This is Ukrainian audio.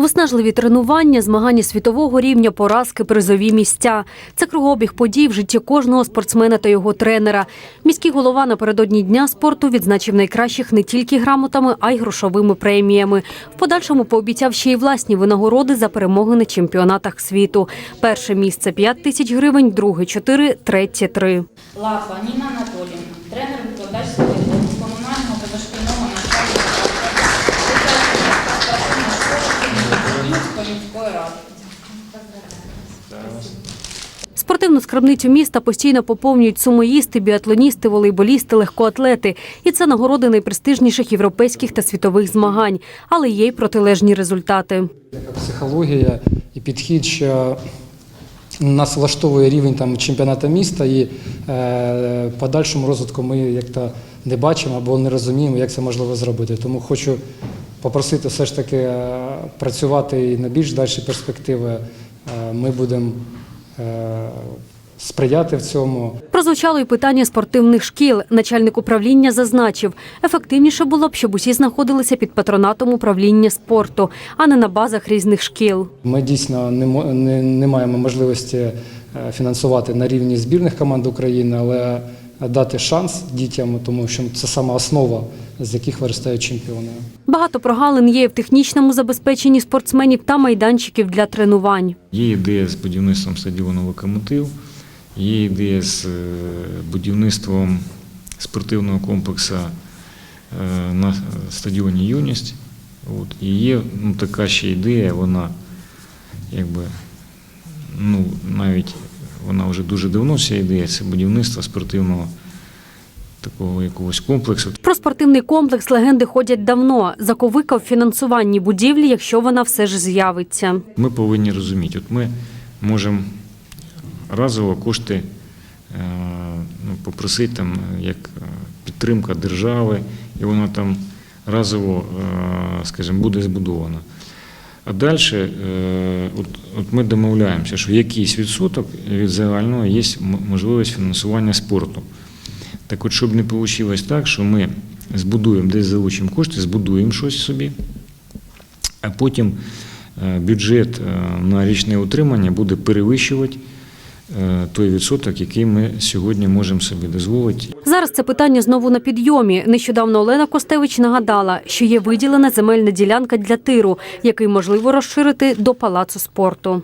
Виснажливі тренування, змагання світового рівня, поразки, призові місця. Це кругообіг подій в житті кожного спортсмена та його тренера. Міський голова напередодні дня спорту відзначив найкращих не тільки грамотами, а й грошовими преміями. В подальшому пообіцяв ще й власні винагороди за перемоги на чемпіонатах світу. Перше місце 5 тисяч гривень, друге 4, третє 3. Лапа Ніна Спортивну скарбницю міста постійно поповнюють сумоїсти, біатлоністи, волейболісти, легкоатлети. І це нагороди найпрестижніших європейських та світових змагань, але є й протилежні результати. Психологія і підхід, що нас влаштовує рівень там чемпіонату міста, і е, подальшому розвитку ми як то не бачимо або не розуміємо, як це можливо зробити. Тому хочу попросити все ж таки е, працювати і на більш дальші перспективи. Е, ми будемо е, сприяти в цьому. Прозвучало й питання спортивних шкіл. Начальник управління зазначив, ефективніше було б, щоб усі знаходилися під патронатом управління спорту, а не на базах різних шкіл. Ми дійсно не, не, не маємо можливості фінансувати на рівні збірних команд України, але дати шанс дітям, тому що це сама основа, з яких виростають чемпіони. Багато прогалин є в технічному забезпеченні спортсменів та майданчиків для тренувань. Є ідея з будівництвом стадіону локомотив, є ідея з е, будівництвом спортивного комплексу е, на стадіоні Юність. От. І є ну, така ще ідея, вона якби, ну, навіть вона вже дуже давно ця ідея, це будівництво спортивного такого якогось комплексу. Про спортивний комплекс легенди ходять давно. Заковика в фінансуванні будівлі, якщо вона все ж з'явиться. Ми повинні розуміти, от ми можемо разово кошти е, ну, попросити там, як е, підтримка держави, і воно там разово, е, скажімо, буде збудовано. А далі от, от ми домовляємося, що якийсь відсоток від загального є можливість фінансування спорту. Так от, щоб не вийшло так, що ми збудуємо, десь залучимо кошти, збудуємо щось собі, а потім е, бюджет е, на річне утримання буде перевищувати той відсоток, який ми сьогодні можемо собі дозволити. Зараз це питання знову на підйомі. Нещодавно Олена Костевич нагадала, що є виділена земельна ділянка для тиру, який можливо розширити до палацу спорту.